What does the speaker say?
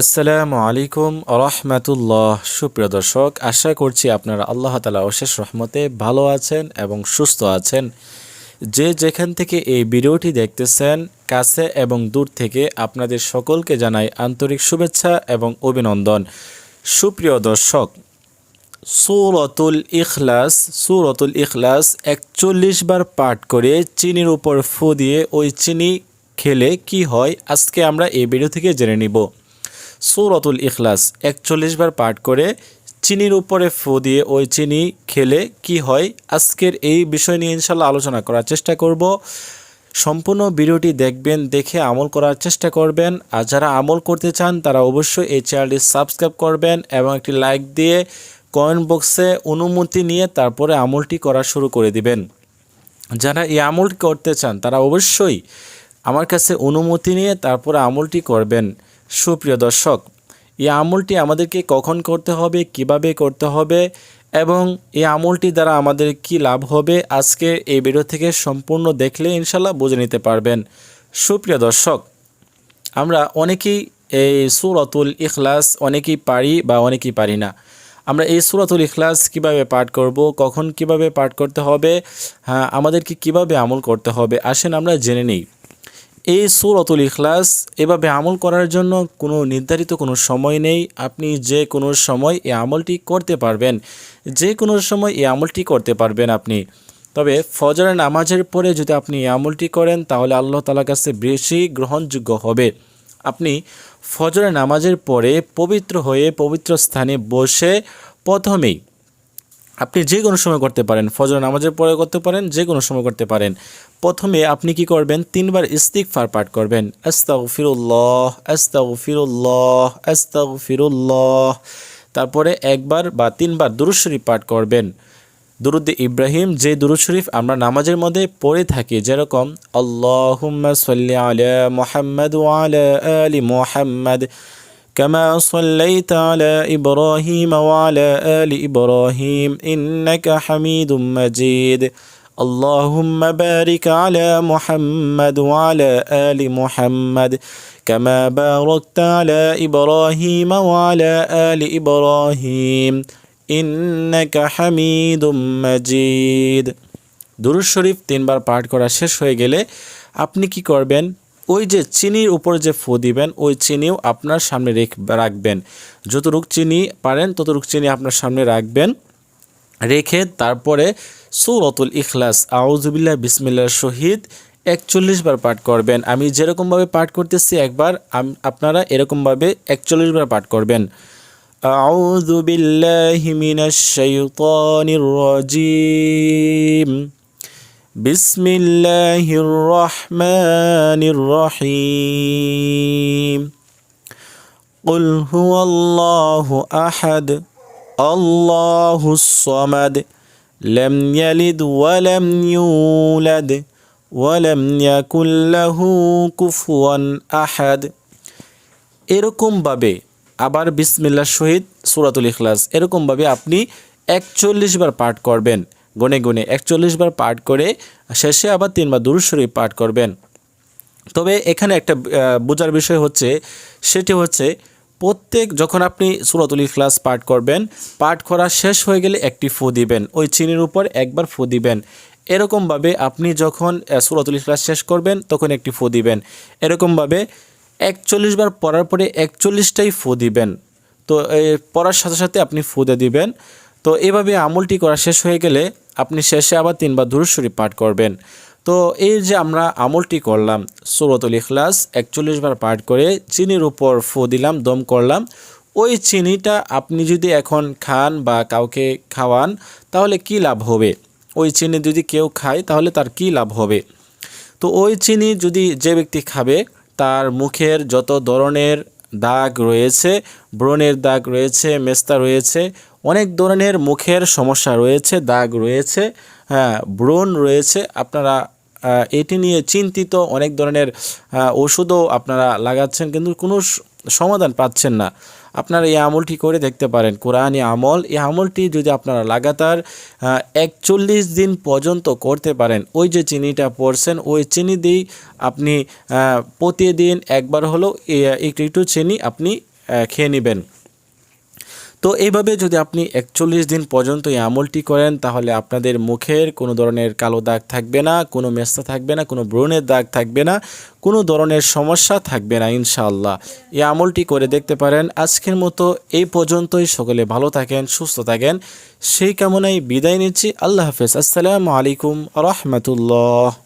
আসসালামু আলাইকুম রহমাতুল্লাহ। সুপ্রিয় দর্শক, আশা করছি আপনারা আল্লাহ তালা অশেষ রহমতে ভালো আছেন এবং সুস্থ আছেন। যে যেখান থেকে এই ভিডিওটি দেখতেছেন, কাছে এবং দূর থেকে আপনাদের সকলকে জানাই আন্তরিক শুভেচ্ছা এবং অভিনন্দন। সুপ্রিয় দর্শক, সুরতুল ইখলাস সুরতুল ইখলাস একচল্লিশ বার পাঠ করে চিনির উপর ফু দিয়ে ওই চিনি খেলে কি হয়, আজকে আমরা এই ভিডিও থেকে জেনে নিব। সুরতুল ইখলাস একচল্লিশ বার পাঠ করে চিনির উপরে ফু দিয়ে ওই চিনি খেলে কি হয়? আজকের এই বিষয় নিয়ে ইনশাল্লাহ আলোচনা করার চেষ্টা করব। সম্পূর্ণ ভিডিওটি দেখবেন, দেখে আমল করার চেষ্টা করবেন। আর যারা আমল করতে চান, তারা অবশ্যই এই চ্যানেলটি সাবস্ক্রাইব করবেন এবং একটি লাইক দিয়ে কমেন্ট বক্সে অনুমতি নিয়ে তারপরে আমলটি করা শুরু করে দিবেন। যারা এই আমলটি করতে চান, তারা অবশ্যই আমার কাছে অনুমতি নিয়ে তারপরে আমলটি করবেন। সুপ্রিয় দর্শক, এই আমলটি আমাদেরকে কখন করতে হবে, কীভাবে করতে হবে এবং এই আমলটি দ্বারা আমাদের কি লাভ হবে, আজকে এই ভিডিও থেকে সম্পূর্ণ দেখলে ইনশাল্লাহ বুঝে নিতে পারবেন। সুপ্রিয় দর্শক, আমরা অনেকেই এই সুরতুল ইখলাস অনেকেই পারি বা অনেকেই পারি না। আমরা এই সুরাতুল ইখলাস কীভাবে পাঠ করব, কখন কীভাবে পাঠ করতে হবে হ্যাঁ আমাদেরকে কীভাবে আমল করতে হবে, আসেন আমরা জেনে নিই। এই সুর সুরতুল ইখলাস এভাবে আমল করার জন্য কোনো নির্ধারিত কোনো সময় নেই। আপনি যে কোনো সময় এই আমলটি করতে পারবেন। যে কোনো সময় এই আমলটি করতে পারবেন আপনি। তবে ফজরের নামাজের পরে যদি আপনি এই আমলটি করেন, তাহলে আল্লাহ তালার কাছে বেশি গ্রহণযোগ্য হবে। আপনি ফজরের নামাজের পরে পবিত্র হয়ে পবিত্র স্থানে বসে প্রথমেই আপনি যে কোনো সময় করতে পারেন ফজর নামাজের পরে করতে পারেন যে কোনো সময় করতে পারেন। প্রথমে আপনি কি করবেন? তিনবার ইস্তিকফার পাঠ করবেন। আস্তাউ ফিরুল্লাহ আস্তাউ ফিরুল্লাহ আস্তাউ ফিরুল্লাহ তারপরে একবার বা তিনবার দুরুদ শরীফ পাঠ করবেন। দুরুদ ইব্রাহিম, যে দুরুদ শরীফ আমরা নামাজের মধ্যে পড়ে থাকি, যেরকম, আল্লাহুম্মা সাল্লি আলা মুহাম্মদ আলা আলি মুহাম্মদ। كما صليت على إبراهيم وعلى آل إبراهيم إنك حميد مجيد اللهم بارك على محمد وعلى آل محمد كما باركت على إبراهيم وعلى آل إبراهيم إنك حميد مجيد দুরুদ শরীফ তিনবার পাঠ করা শেষ হয়ে গেলে আপনি কি করবেন ওই যে চিনির উপরে যে ফো দিবেন, ওই চিনিও আপনার সামনে রাখবেন। যতটুক চিনি পারেন, ততটুক চিনি আপনার সামনে রাখবেন। রেখে তারপরে সুরতুল ইখলাস আউজুবিল্লাহ বিসমিল্লার শহীদ একচল্লিশ বার পাঠ করবেন। আমি যেরকমভাবে পাঠ করতেছি একবার আপনারা এরকমভাবে একচল্লিশ বার পাঠ করবেন। আউযু বিল্লাহি মিনাশ بسم الله الرحمن الرحيم قل هو الله احد الله الصمد لم يلد ولم يولد ولم يكن له كفوا احد এরকমভাবে আবার বিসমিল্লার সহিত সুরাতুল ইখলাস এরকমভাবে আপনি একচল্লিশ বার পাঠ করবেন গনে গুনে একচল্লিশ বার পাঠ করে শেষে আবার তিনবার দুরুদ শরীফ পাঠ করবেন। তবে এখানে একটা বোঝার বিষয় হচ্ছে, সেটি হচ্ছে প্রত্যেক যখন আপনি সুরাতুল ইখলাস পাঠ করবেন, পাঠ করা শেষ হয়ে গেলে একটি ফু দিবেন, ওই চিনির উপর একবার ফু দিবেন। এরকমভাবে আপনি যখন সুরাতুল ইখলাস শেষ করবেন, তখন একটি ফু দিবেন। এরকমভাবে একচল্লিশ বার পড়ার পরে একচল্লিশটাই ফু দিবেন। তো পড়ার সাথে সাথে আপনি ফু দিয়ে দিবেন। তো, এভাবে আমলটি করা শেষ হয়ে গেলে শেষে আবার তিনবার শরীফ পাঠ করবেন। তো এই যে আমরা আমলটি করলাম, সুরতুল ইখলাস একচল্লিশ বার পাঠ করে চিনির উপর ফু দিলাম, দম করলাম, ওই চিনিটা আপনি যদি এখন খান বা কাউকে খাওয়ান, তাহলে কি লাভ হবে? ওই চিনি যদি কেউ খায়, তাহলে তার কি লাভ হবে? তো ওই চিনি যদি যে ব্যক্তি খাবে, তার মুখের যত ধরনের দাগ রয়েছে, ব্রণের দাগ রয়েছে, মেস্তা রয়েছে অনেক ধরনের মুখের সমস্যা রয়েছে, দাগ রয়েছে হ্যাঁ ব্রণ রয়েছে। আপনারা এটি নিয়ে চিন্তিত, অনেক ধরনের ওষুধও আপনারা লাগাচ্ছেন কিন্তু কোনো সমাধান পাচ্ছেন না। আপনারা এই আমলটি করে দেখতে পারেন, কোরআনী আমল। এই আমলটি যদি আপনারা লাগাতার একচল্লিশ দিন পর্যন্ত করতে পারেন, ওই যে চিনিটা পড়ছেন, ওই চিনি দিয়েই আপনি প্রতিদিন একবার হলেও একটু একটু চিনি আপনি খেয়ে নেবেন। তো এইভাবে যদি আপনি একচল্লিশ দিন পর্যন্ত এই আমলটি করেন, তাহলে আপনাদের মুখের কোনো ধরনের কালো দাগ থাকবে না, কোনো মেস্তা থাকবে না, কোনো ব্রণের দাগ থাকবে না, কোনো ধরনের সমস্যা থাকবে না, ইনশাআল্লাহ। এই আমলটি করে দেখতে পারেন। আজকের মতো এই পর্যন্তই। সকলে ভালো থাকেন, সুস্থ থাকেন। সেই কামনায় বিদায় নিচ্ছি। আল্লাহ হাফেজ। আসসালামু আলাইকুম রহমতুল্লাহ।